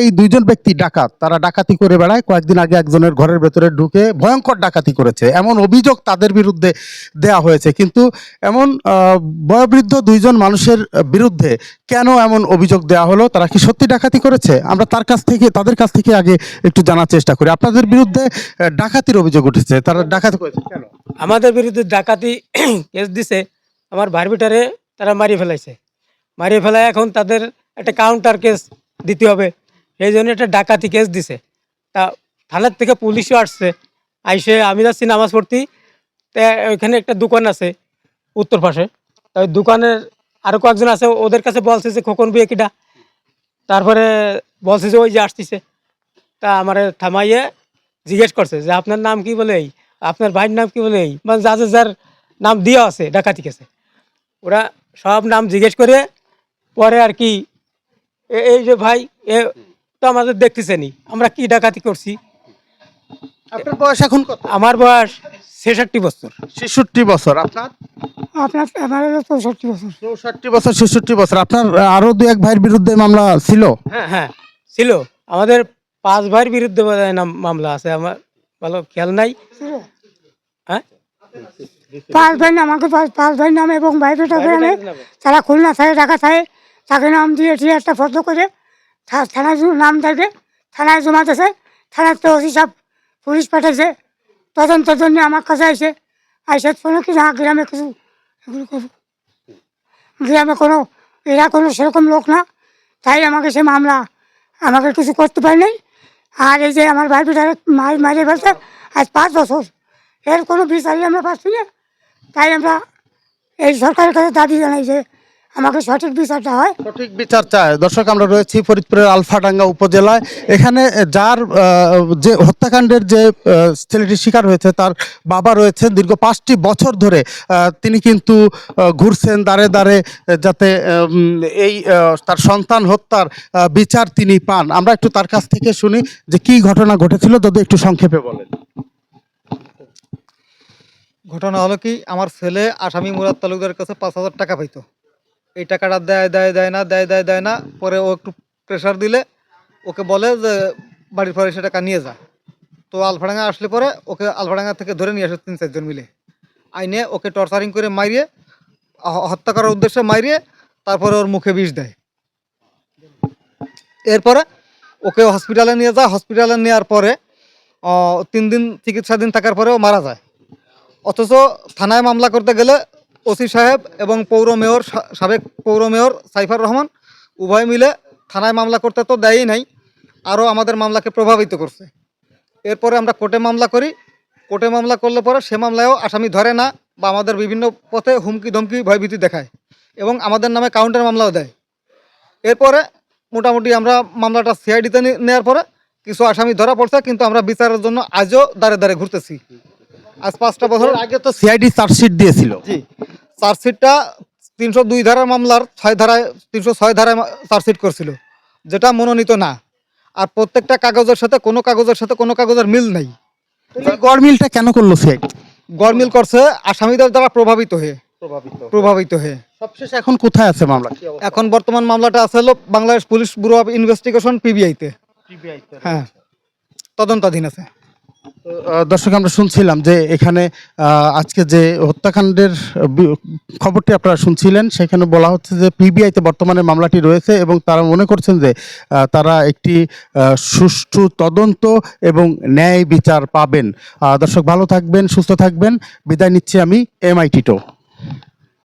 এই দুইজন ব্যক্তি ডাকাত, তারা ডাকাতি করে বেড়ায়। কয়েকদিন আগে একজনের ঘরের ভেতরে ঢুকে ভয়ঙ্কর ডাকাতি করেছে। এমন অভিযোগ তাদের বিরুদ্ধে দেয়া হয়েছে। কিন্তু এমন বয়োবৃদ্ধ দুইজন মানুষের বিরুদ্ধে কেন এমন অভিযোগ দেওয়া হলো? তারা কি সত্যি ডাকাতি করেছে? আমরা তার কাছ থেকে, তাদের কাছ থেকে আগে একটু জানার চেষ্টা করি। আপনাদের বিরুদ্ধে ডাকাতির অভিযোগ উঠেছে। তারা ডাকাতি করেছে কেন? আমাদের বিরুদ্ধে ডাকাতি কেস দিছে, আমার ভারবিটারে তারা মারিয়ে ফেলাইছে। মারিয়ে ফেলায় এখন তাদের একটা কাউন্টার কেস দিতে হবে। সেই জন্য একটা ডাকাতি কেস দিছে। তা থানার থেকে পুলিশও আসছে। আইসে আমি যাচ্ছি নামাজ পড়তি। তা ওইখানে একটা দোকান আছে উত্তর পাশে। তা ওই দোকানের আরও কয়েকজন আছে, ওদের কাছে বলছে যে, খোকন বিয়ে কিটা তারপরে বলছে যে, ওই যে আসতেছে। তা আমার থামাইয়ে জিজ্ঞেস করছে যে, আপনার নাম কি বলে এই? আপনার ভাইয়ের নাম কি বলে এই? মানে যাদের যার নাম দেওয়া আছে, ডাকাতি কেসে ওরা সব নাম জিজ্ঞেস করে, পরে আর কি এই যে ভাই, এ আমাদের দেখতেছেনি আমরা কি ডাকাতি করছি? আপনার বয়স এখন কত? আমার বয়স ছেষট্টি বছর। ছেষট্টি বছর। আপনার? আপনার আমার হলো চৌষট্টি বছর। চৌষট্টি বছর ছেষট্টি বছর। আপনার আরও দু এক ভাইয়ের বিরুদ্ধে মামলা ছিল? হ্যাঁ হ্যাঁ ছিল। আমাদের পাঁচ ভাইয়ের বিরুদ্ধে বোধহয় মামলা আছে। আমার ভালো খেয়াল নাই। হ্যাঁ? পাঁচ ভাই নাম আমাকে পাঁচ পাঁচ ভাই নাম এবং ভাই বেটা গ্রামে তারা খুলনা থাকে ঢাকা থাকে তাকে নাম দিয়ে দিয়ে একটা ফটো করে থা- থানায় নাম থাকে থানায় জমা দিয়েছে থানার তো ওসি সব পুলিশ পাঠাইছে। তদন্তের জন্য আমার কাছে আইসে আইসে কোনো কি না গ্রামে কিছু গ্রামে কোনো, এরা কোনো সেরকম লোক না। তাই আমাকে সে মামলা, আমাকে কিছু করতে পারি নাই। আর এই যে আমার ভাই বেটারে মার, মারিয়ে ফেলছে, আজ পাঁচ বছর। এর কোনো বিচারই আমরা পাচ্ছি না। তাই আমরা এই সরকারের কাছে দাবি জানাই যে আমাকে সঠিক বিচারটা হয়। সঠিক বিচার চায়। দর্শক আমরা রয়েছি ফরিদপুরের আলফাডাঙ্গা উপজেলায়। এখানে যার যে হত্যাকাণ্ডের যে আহ, ছেলেটি শিকার হয়েছে তার বাবা রয়েছেন। দীর্ঘ পাঁচটি বছর ধরে তিনি কিন্তু ঘুরছেন দাঁড়ে দাঁড়ে যাতে এই তার সন্তান হত্যার বিচার তিনি পান। আমরা একটু তার কাছ থেকে শুনি যে কি ঘটনা ঘটেছিল যদি একটু সংক্ষেপে বলেন। ঘটনা হলো কি আমার ছেলে আসামি মুরাদ তালুকদারের কাছে পাঁচ হাজার টাকা পাইতো। এই টাকাটা দেয় দেয় দেয় না, দেয় দেয় দেয় না। পরে ও একটু প্রেশার দিলে ওকে বলে যে বাড়ির পরে সে টাকা নিয়ে যা। তো আলফাডাঙ্গা আসলে পরে ওকে আলফাডাঙ্গা থেকে ধরে নিয়ে আসে তিন, চারজন মিলে। আইনে ওকে টর্চারিং করে মারিয়ে হত্যা করার উদ্দেশ্যে মারিয়ে তারপরে ওর মুখে বিষ দেয়। এরপরে ওকে হসপিটালে নিয়ে যায়। হসপিটালে নেওয়ার পরে তিন দিন চিকিৎসাধীন থাকার পরে ও মারা যায়। অথচ থানায় মামলা করতে গেলে ওসি সাহেব এবং পৌর মেয়র সাবেক পৌর মেয়র সাইফার রহমান উভয় মিলে থানায় মামলা করতে তো দেয়ই নাই আরও আমাদের মামলাকে প্রভাবিত করছে। এরপরে আমরা কোর্টে মামলা করি। কোর্টে মামলা করলে পরে সে মামলায়ও আসামি ধরে না বা আমাদের বিভিন্ন পথে হুমকি ধমকি ভয়ভীতি দেখায় এবং আমাদের নামে কাউন্টার মামলাও দেয়। এরপরে মোটামুটি আমরা মামলাটা সিআইডিতে নেওয়ার পরে কিছু আসামি ধরা পড়ছে কিন্তু আমরা বিচারের জন্য আজও দাঁড়ে দাঁড়ে ঘুরতেছি। আজ পাঁচটা বছর আগে তো সিআইডি চার্জশিট দিয়েছিল। জি। চার্জশিটটা তিনশো দুই ধারার মামলার ছয় ধারায় তিনশো ছয় ধারায় চার্জশিট করছিল যেটা মনোনীত না। আর প্রত্যেকটা কাগজের সাথে কোনো কাগজের সাথে কোনো কাগজের মিল নাই। এই গড়মিলটা কেন করল সিআইডি গড়মিল করছে আসামিদের দ্বারা প্রভাবিত হয়ে প্রভাবিত। হয়ে সবশেষে এখন কোথায় আছে মামলা? এখন বর্তমান মামলাটা আছে হলো Bangladesh police bureau of investigation পিবিআইতে হ্যাঁ। তদন্তাধীন আছে। দর্শক, আমরা শুনছিলাম যে এখানে আজকে যে হত্যাকাণ্ডের খবরটি আপনারা শুনছিলেন, সেখানে বলা হচ্ছে যে পিবিআইতে বর্তমানে মামলাটি রয়েছে এবং তারা মনে করছেন যে তারা একটি সুষ্ঠু তদন্ত এবং ন্যায় বিচার পাবেন। দর্শক, ভালো থাকবেন, সুস্থ থাকবেন। বিদায় নিচ্ছি আমি এমআইটিটো আই টিটো